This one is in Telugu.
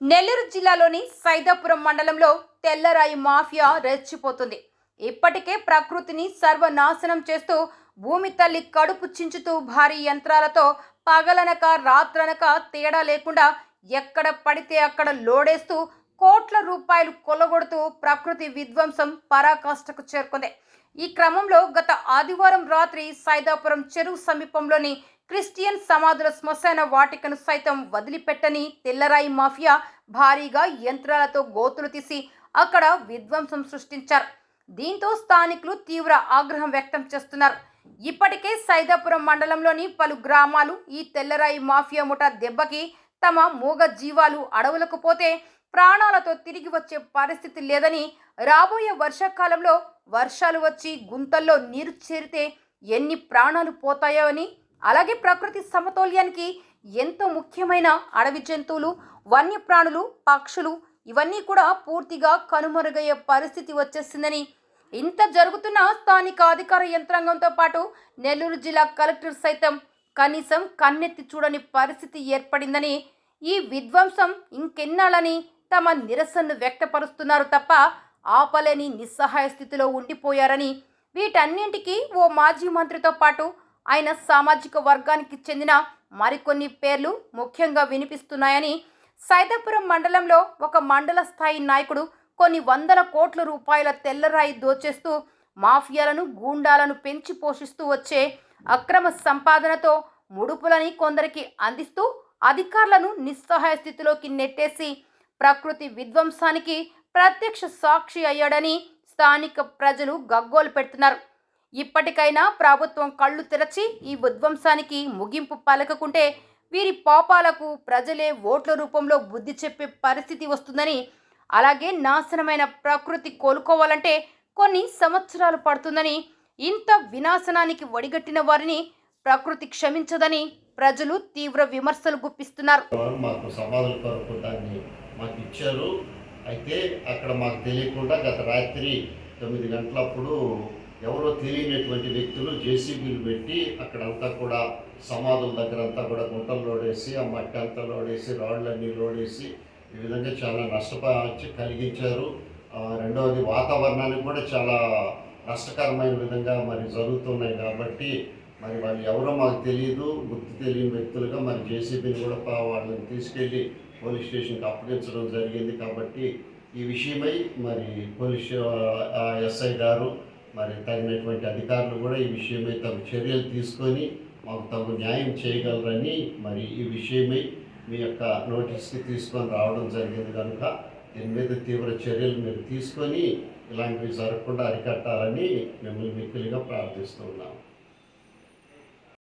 నెల్లూరు జిల్లాలోని సైదాపురం మండలంలో తెల్లరాయి మాఫియా రెచ్చిపోతుంది. ఇప్పటికే ప్రకృతిని సర్వనాశనం చేస్తూ భూమి తల్లి కడుపు చించుతూ భారీ యంత్రాలతో పగలనక రాత్రనక తేడా లేకుండా ఎక్కడ పడితే అక్కడ లోడేస్తూ కోట్ల రూపాయలు కొల్లగొడుతూ ప్రకృతి విధ్వంసం పరాకాష్ఠకు చేరుకుంది. ఈ క్రమంలో గత ఆదివారం రాత్రి సైదాపురం చెరువు సమీపంలోని క్రిస్టియన్ సమాధుల శ్మశాన వాటికను సైతం వదిలిపెట్టని తెల్లరాయి మాఫియా భారీగా యంత్రాలతో గోతులు తీసి అక్కడ విధ్వంసం సృష్టించారు. దీంతో స్థానికులు తీవ్ర ఆగ్రహం వ్యక్తం చేస్తున్నారు. ఇప్పటికే సైదాపురం మండలంలోని పలు గ్రామాలు ఈ తెల్లరాయి మాఫియా ముఠా దెబ్బకి తమ మూగ జీవాలు అడవులకు పోతే ప్రాణాలతో తిరిగి వచ్చే పరిస్థితి లేదని రాబోయే వర్షాకాలంలో వర్షాలు వచ్చి గుంతల్లో నీరు చేరితే ఎన్ని ప్రాణాలు పోతాయో అని అలాగే ప్రకృతి సమతౌల్యానికి ఎంతో ముఖ్యమైన అడవి జంతువులు వన్యప్రాణులు పక్షులు ఇవన్నీ కూడా పూర్తిగా కనుమరుగయ్యే పరిస్థితి వచ్చేసిందని ఇంత జరుగుతున్న స్థానిక అధికార యంత్రాంగంతో పాటు నెల్లూరు జిల్లా కలెక్టర్ సైతం కనీసం కన్నెత్తి చూడని పరిస్థితి ఏర్పడిందని ఈ విధ్వంసం ఇంకెన్నాళ్ళని తమ నిరసనను వ్యక్తపరుస్తున్నారు తప్ప ఆపలేని నిస్సహాయ స్థితిలో ఉండిపోయారని వీటన్నింటికీ ఓ మాజీ మంత్రితో పాటు ఆయన సామాజిక వర్గానికి చెందిన మరికొన్ని పేర్లు ముఖ్యంగా వినిపిస్తున్నాయని సైదాపురం మండలంలో ఒక మండల స్థాయి నాయకుడు కొన్ని వందల కోట్ల రూపాయల తెల్లరాయి దోచేస్తూ మాఫియాలను గూండాలను పెంచి పోషిస్తూ వచ్చే అక్రమ సంపాదనతో ముడుపులని కొందరికి అందిస్తూ అధికారులను నిస్సహాయ స్థితిలోకి నెట్టేసి ప్రకృతి విధ్వంసానికి ప్రత్యక్ష సాక్షి అయ్యాడని స్థానిక ప్రజలు గగ్గోలు పెడుతున్నారు. ఇప్పటికైనా ప్రభుత్వం కళ్ళు తెరచి ఈ విధ్వంసానికి ముగింపు పలకకుంటే వీరి పాపాలకు ప్రజలే ఓట్ల రూపంలో బుద్ధి చెప్పే పరిస్థితి వస్తుందని అలాగే నాశనమైన ప్రకృతి కోలుకోవాలంటే కొన్ని సంవత్సరాలు పడుతుందని ఇంత వినాశనానికి వడిగట్టిన వారిని ప్రకృతి క్షమించదని ప్రజలు తీవ్ర విమర్శలు గుప్పిస్తున్నారు. మాకు సమాధుల కొరకు దాన్ని మాకు ఇచ్చారు. అయితే అక్కడ మాకు తెలియకుండా గత రాత్రి తొమ్మిది గంటలప్పుడు తెలియనటువంటి వ్యక్తులు జేసీబీలు పెట్టి అక్కడంతా కూడా సమాధుల దగ్గర అంతా కూడా గుంటలు లోడేసి ఆ మట్టి అంతా లోడేసి రాళ్ళన్నీ లోడేసి ఈ విధంగా చాలా నష్టపరిచి కలిగించారు. రెండవది వాతావరణానికి కూడా చాలా నష్టకరమైన విధంగా మరి జరుగుతున్నాయి కాబట్టి మరి వాళ్ళు ఎవరో మాకు తెలియదు గుర్తు తెలియని వ్యక్తులుగా మరి జేసీబీని కూడా వాళ్ళని తీసుకెళ్ళి పోలీస్ స్టేషన్కి అప్పగించడం జరిగింది కాబట్టి ఈ విషయమై మరి పోలీస్ ఎస్ఐ గారు మరి తగినటువంటి అధికారులు కూడా ఈ విషయమై తగు చర్యలు తీసుకొని మాకు తగు న్యాయం చేయగలరని మరి ఈ విషయమై మీ యొక్క నోటీస్కి తీసుకొని రావడం జరిగింది కనుక దీని మీద తీవ్ర చర్యలు మీరు తీసుకొని ఇలాంటివి జరగకుండా అరికట్టాలని మిమ్మల్ని మిక్కులుగా ప్రార్థిస్తున్నాము